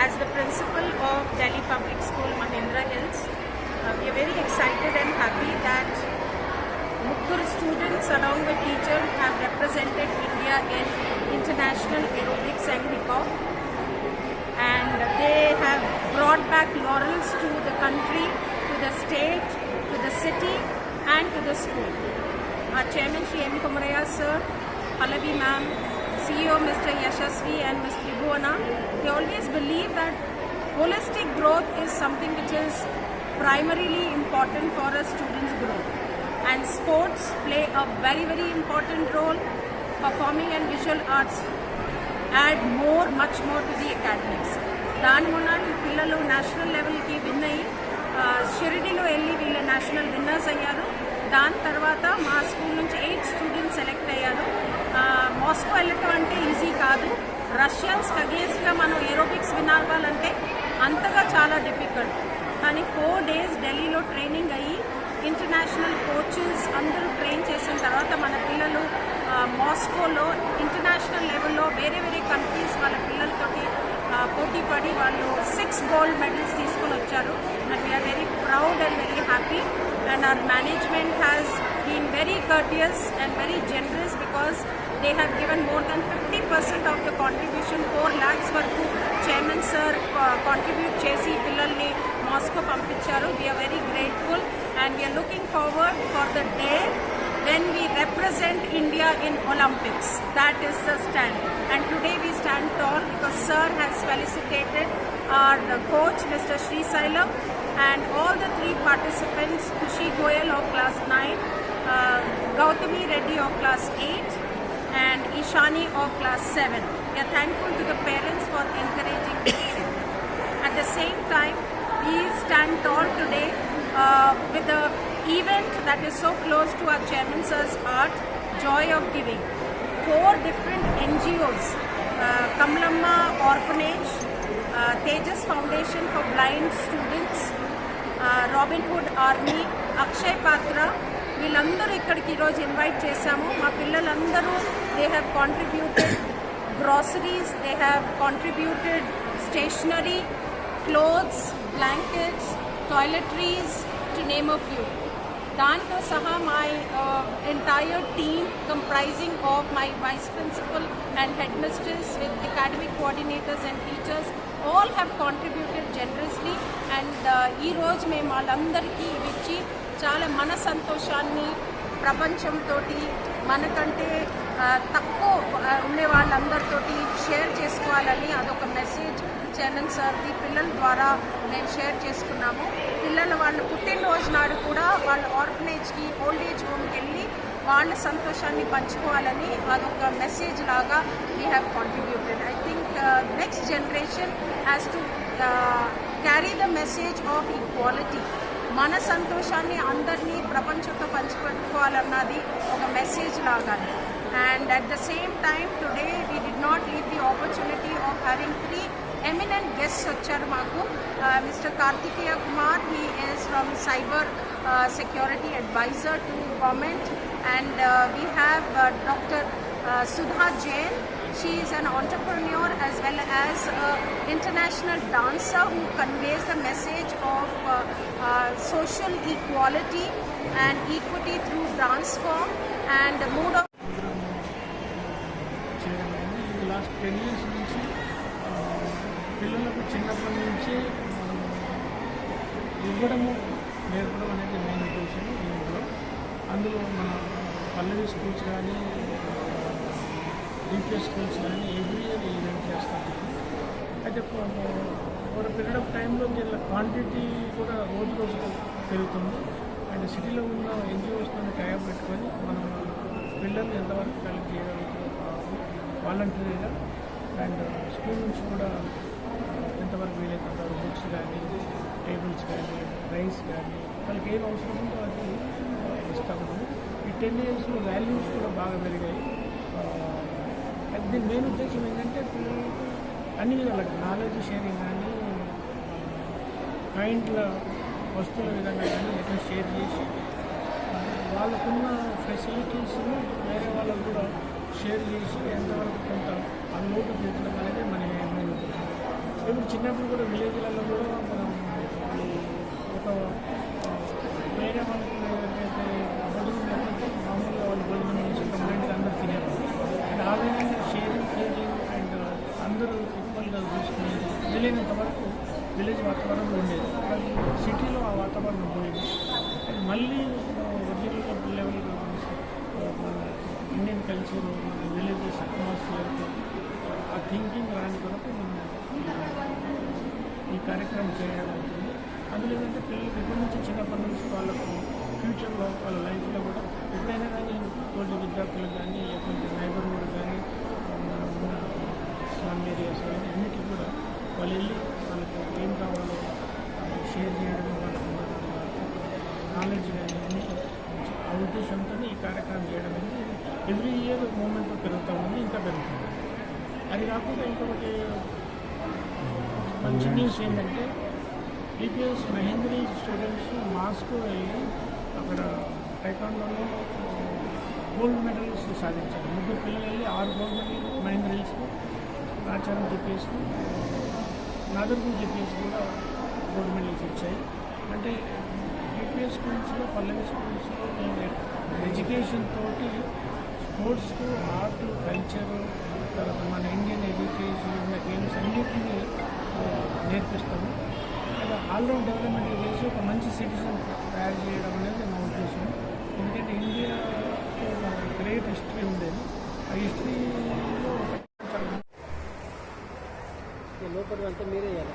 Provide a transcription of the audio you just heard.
As the principal of Delhi Public School Mahindra Hills, uh, we are very excited and happy that Mukkur students along with teachers have represented India in international aerobics and hip hop and they have brought back laurels to the country, to the state, to the city and to the school. Our chairman Sri M. Kumaraya sir, Pallavi ma'am, CEO Mr. Yashasvi and Ms. Tribhuwana, they always believe that holistic growth is something which is primarily important for a student's growth. And sports play a very, very important role. Performing and visual arts add more, much more to the academics. దాని మొన్న పిల్లలు national లెవెల్కి win అయ్యి షిరిడిలో వెళ్ళి వీళ్ళ national winners అయ్యారు దాని తర్వాత మా స్కూల్ నుంచి ఎయిట్ స్టూడెంట్స్ సెలెక్ట్ అయ్యారు మాస్కో వెళ్ళటం అంటే ఈజీ కాదు. రష్యన్స్ అగేన్స్ట్గా మనం ఏరోబిక్స్ వినాలంటే అంతగా చాలా డిఫికల్ట్. కానీ ఫోర్ డేస్ ఢిల్లీలో ట్రైనింగ్ అయ్యి ఇంటర్నేషనల్ కోచెస్ అందరూ ట్రైన్ చేసిన తర్వాత మన పిల్లలు మాస్కోలో ఇంటర్నేషనల్ లెవెల్లో వేరే వేరే కంట్రీస్ వాళ్ళ పిల్లలతోటి పోటీ పడి వాళ్ళు సిక్స్ గోల్డ్ మెడల్స్ తీసుకొని వచ్చారు. And we are very proud and very happy and our management has been very courteous and very generous because They have given more than fifty percent of the contribution four lakhs వరకు chairman sir contribute చేసి పిల్లల్ని Moscow పంపించారు we are very grateful and we are looking forward for the day when we represent India in Olympics. That is the stand. And today we stand tall because Sir has felicitated our uh, coach, Mr. Sri Sailam, and all the three participants, Kushi Goyal of class 9, uh, Gautami Reddy of class 8, and Ishani of class 7. We are thankful to the parents for encouraging this. At the same time, we stand tall today uh, with the event that is so close to our chairman sir's heart, Joy of Giving. Four different NGOs, uh, Kamlamma Orphanage, uh, Tejas Foundation for Blind Students, uh, Robin Hood Army, Akshay Patra, వీళ్ళందరూ ఇక్కడికి ఈరోజు invite చేశాము. మా పిల్లలందరూ they have contributed groceries they have contributed stationery clothes blankets toiletries to name of you దాంతో సహా my entire team comprising of my vice principal and head mistress with academic coordinators and teachers all have contributed generously and ఈ రోజు మేము వాళ్ళందరికీ ఇవి ఇచ్చి చాలా మన సంతోషాన్ని ప్రపంచంతో మనకంటే తక్కువ ఉండే వాళ్ళందరితోటి షేర్ చేసుకోవాలని అదొక మెసేజ్ చైర్మన్ సార్ది పిల్లల ద్వారా మేము షేర్ చేసుకున్నాము. పిల్లలు వాళ్ళ పుట్టినరోజు నాడు కూడా వాళ్ళ ఆర్ఫనేజ్కి ఓల్డ్ ఏజ్ హోమ్కి వెళ్ళి వాళ్ళ సంతోషాన్ని పంచుకోవాలని అదొక మెసేజ్ లాగా we have contributed I think next generation has to carry the message of equality మన సంతోషాన్ని అందరినీ ప్రపంచంతో పంచిపెట్టుకోవాలన్నది ఒక మెసేజ్ లాగా and at the same time today we did not leave the opportunity of having three eminent guests వచ్చారు మాకు. Mister Kartikeya Kumar he is from cyber security advisor to government and we have doctor Sudha Jain. She is an entrepreneur as well as an international dancer who conveys the message of uh, uh, social equality and equity through dance form and the mood of last ten years నుంచి పిల్లలకు చిన్నప్పటి నుంచి ఇవ్వడము నేర్పడం అనేది main ఉద్దేశం అందులో మన పల్లవి స్కూల్స్ కానీ డిపిఎస్ స్కూల్స్ కానీ ఎవ్రీ ఇయర్ ఈవెంట్ చేస్తాం అయితే ఒక పీరియడ్ ఆఫ్ టైంలో దీనిలో క్వాంటిటీ కూడా రోజు రోజు పెరుగుతుంది. అండ్ సిటీలో ఉన్న ఎన్జిఓస్తో టైం పెట్టుకొని మనం పిల్లల్ని ఎంతవరకు కలెక్ట్ చేయగలుగుతాం వాలంటరీగా అండ్ స్కూల్ నుంచి కూడా ఎంతవరకు వీలైతే బుక్స్ కానీ టేబుల్స్ కానీ రైస్ కానీ వాళ్ళకి ఏం అవసరం ఉందో అది ఇస్తాము. ఈ టెన్ ఇయర్స్లో వాల్యూస్ కూడా బాగా పెరిగాయి. దీని మెయిన్ ఉద్దేశం ఏంటంటే పిల్లలకు అన్ని విధాలుగా నాలెడ్జ్ షేరింగ్ కానీ పాయింట్ల వస్తువుల విధంగా కానీ ఎక్కడ షేర్ చేసి వాళ్ళకున్న ఫెసిలిటీస్ని వేరే వాళ్ళకు కూడా షేర్ చేసి ఎంతవరకు కొంత ఆ లోటు తీర్చడం అనేది మన మెయిన్ ఉద్దేశం. ఇప్పుడు చిన్నప్పుడు కూడా విలేజ్లలో కూడా మనం ఒక వేరే వాళ్ళకి ఏదైతే భోజనం లేకపోతే మామూలుగా వాళ్ళు భోజనం చేసి కంప్లైంట్స్ అందరూ తినేవారు అండ్ ఆ విధంగా షేరింగ్ కేరింగ్ అండ్ అందరూ ఈక్వల్గా చూసుకుని వీలైనంత వరకు విలేజ్ వాతావరణం ఉండేది కానీ సిటీలో ఆ వాతావరణం పోయింది అండ్ మళ్ళీ original level Indian culture villages atmosphere ఆ థింకింగ్ రాని కొరకు మనం ఈ కార్యక్రమం చేయడం అందులో ఏంటంటే పిల్లలకి ఎప్పటి నుంచి చిన్నప్పటి నుంచి వాళ్ళకు ఫ్యూచర్లో వాళ్ళ లైఫ్లో కూడా ఎప్పుడైనా కానీ తోటి విద్యార్థులకు కానీ లేకపోతే నైబర్హుడ్ కానీ మన స్లమ్ ఏరియాస్ కానీ అన్నిటికీ కూడా వాళ్ళు వెళ్ళి వాళ్ళకి ఏం కావాలో షేర్ చేయడం వాళ్ళకి నాలెడ్జ్ కానీ అన్ని ఆ ఉద్దేశంతో ఈ కార్యక్రమం చేయడం అనేది ఎవ్రీ ఇయర్ మూమెంట్ పెరుగుతూ ఉంది ఇంకా పెరుగుతుంది. అది కాకుండా ఇంకొకటి మంచి న్యూస్ ఏంటంటే ఈపీఎస్ మహేంద్రి స్టూడెంట్స్ మాస్కు వెళ్ళి అక్కడ టైకాండోలో గోల్డ్ మెడల్స్ సాధించారు. ముగ్గురు పిల్లలు వెళ్ళి ఆరు గోల్డ్ మెడల్ మహేంద్ర హిల్స్కు ఆచారం చెప్పేసి నాగర్గూర్ చెప్పేసి కూడా గోల్డ్ మెడల్స్ వచ్చాయి అంటే యూపీఎస్ స్కూల్స్లో పల్లవి స్కూల్స్లో ఎడ్యుకేషన్ తోటి స్పోర్ట్స్కు ఆర్ట్ కల్చరు తర్వాత మన ఇండియన్ ఎడ్యుకేషన్ ఉన్న గేమ్స్ అన్నిటినీ నేర్పిస్తాము. అలా ఆల్రౌండ్ డెవలప్మెంట్ చేసి ఒక మంచి సిటిజన్ తయారు చేయడం అనేది నా ఉద్దేశం. ఎందుకంటే ఇండియా గ్రేట్ హిస్టరీ ఉండేది. ఆ హిస్టరీలో లోపల అంతా మీరే చేయాలి